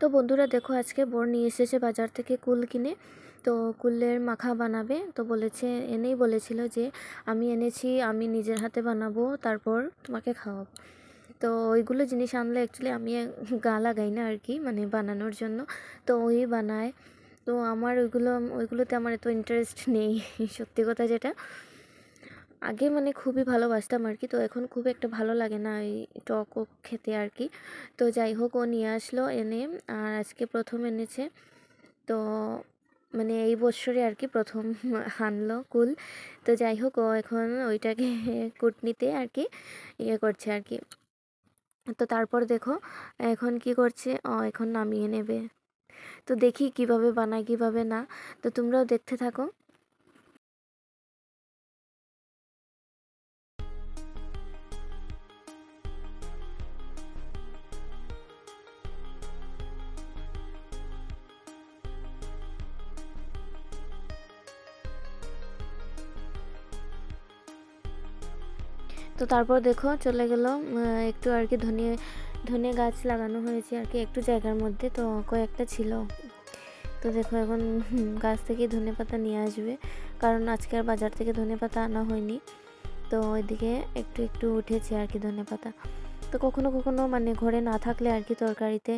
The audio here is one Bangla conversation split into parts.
তো বন্ধুরা দেখো আজকে বর নিয়ে এসেছে বাজার থেকে কুল কিনে। তো কুলের মাখা বানাবে। তো বলেছে, এনেই বলেছিল যে, আমি এনেছি, আমি নিজের হাতে বানাবো, তারপর তোমাকে খাওয়াবো। তো ওইগুলো জিনিস আনলে অ্যাকচুয়ালি আমি গা লাগাই না আর কি মানে বানানোর জন্য। তো ওই বানায়। তো আমার ওইগুলো, ওইগুলোতে আমার এত ইন্টারেস্ট নেই, সত্যি কথা যেটা। আগে মানে খুবই ভালোবাসতাম আর কি। তো এখন খুব একটা ভালো লাগে না এই টক খেতে আর কি। তো যাই হোক, ও নিয়ে আসলো এনে আর আজকে প্রথম এনেছে। তো মানে এই বছরে আর কি প্রথম আনলো কুল। তো যাই হোক, ও এখন ওইটাকে কুটনিতে আর কি ইয়ে করছে আর কি। তো তারপর দেখো, এখন কি করছে? ও এখন নামিয়ে নেবে। তো দেখি কীভাবে বানায়, কীভাবে না। তো তোমরাও দেখতে থাকো। তো তারপর দেখো চলে গেল একটু আর কি ধনে ধনে গাছ লাগানো হয়েছে আর কি একটু জায়গার মধ্যে, তো কয়েকটা ছিল। তো দেখো এখন গাছ থেকে ধনে পাতা নিয়ে আসবে, কারণ আজকে আর বাজার থেকে ধনে পাতা আনা হয়নি। তো ওইদিকে একটু একটু উঠেছে আর কি ধনে পাতা। তো কখনো কখনো মানে ঘরে না থাকলে আর কি তরকারিতে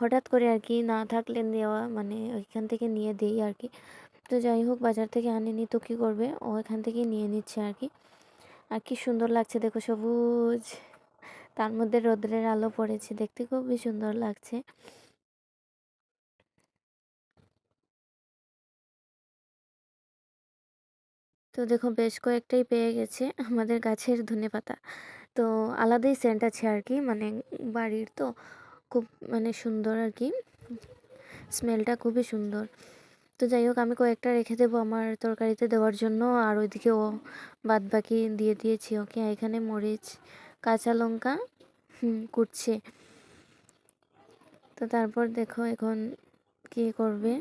হঠাৎ করে আর কি না থাকলে দেওয়া মানে ওইখান থেকে নিয়ে দেই আর কি। তো যাই হোক, বাজার থেকে আনেনি, তো কী করবে? ও এখান থেকেই নিয়ে নিচ্ছে আর কি। আর কি সুন্দর লাগছে দেখো সবুজ। তার মধ্যে রোদ্রের আলো পড়েছে, দেখতে খুবই সুন্দর লাগছে। তো দেখো বেশ কয়েকটাই পেয়ে গেছে আমাদের গাছের ধনে পাতা। তো আলাদাই সেন্ট আছে আর কি মানে বাড়ির তো খুব মানে সুন্দর আর কি। স্মেলটা খুবই সুন্দর। তো যাই হোক, আমি কয়েকটা রেখে দেবো আমার তরকারিতে দেওয়ার জন্য। আর ওইদিকে ও বাদ বাকি দিয়ে দিয়েছি ওকে। এখানে মরিচ, কাঁচা লঙ্কা কুটছে। তো তারপর দেখো এখন কি করবে।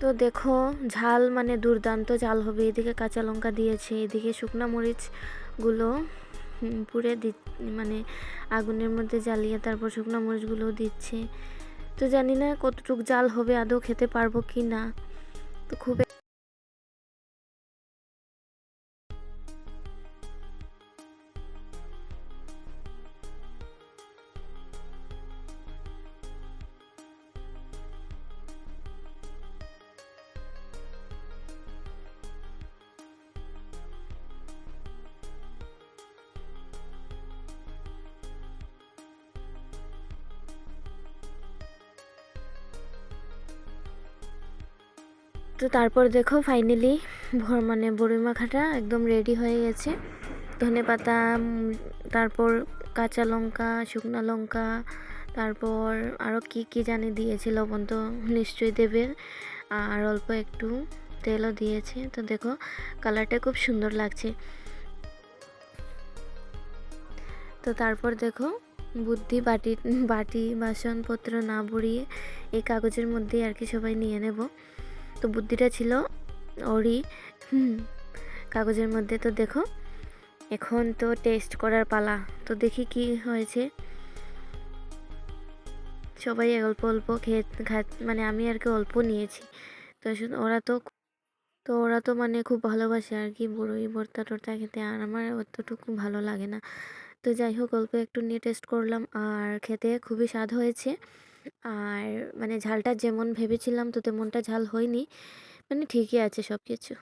তো দেখো, ঝাল মানে দুর্দান্ত। ঝাল হবে এদিকে কাঁচা লঙ্কা দিয়েছে, এদিকে শুকনা মরিচগুলো পুড়ে দি মানে আগুনের মধ্যে জ্বালিয়ে তারপর শুকনো মরিচগুলোও দিচ্ছে। তো জানি না কতটুক জাল হবে, আদৌ খেতে পারব কি না। তো খুব তো তারপর দেখো ফাইনালি ভর মানে বড়ি মাখাটা একদম রেডি হয়ে গেছে। ধনে পাতা তারপর কাঁচা লঙ্কা, শুকনো লঙ্কা, তারপর আরও কি কি জানি দিয়েছে, লবণ তো নিশ্চয়ই দেবে। আর অল্প একটু তেলও দিয়েছে। তো দেখো কালারটা খুব সুন্দর লাগছে। তো তারপর দেখো বুদ্ধি, বাটি বাটি, বাসনপত্র না ভরিয়ে এই কাগজের মধ্যেই আর কি সবাই নিয়ে নেব। তো বুদ্ধিটা ছিল ওরই কাগজের মধ্যে। তো দেখো, এখন তো টেস্ট করার পালা। তো দেখি কি হয়েছে। সবাই অল্প অল্প খেয়ে মানে আমি আর কি অল্প নিয়েছি। তো ওরা তো তো ওরা তো মানে খুব ভালোবাসে আর কি, বড়ই ভর্তা টর্তা খেতে। আর আমার অতটুকু ভালো লাগে না। তো যাই হোক, অল্প একটু নিয়ে টেস্ট করলাম। আর খেতে খুবই স্বাদ হয়েছে। আর মানে ঝালটা যেমন ভেবেছিলাম তো তেমনটা ঝাল হয়নি। মানে ঠিকই আছে সব কিছু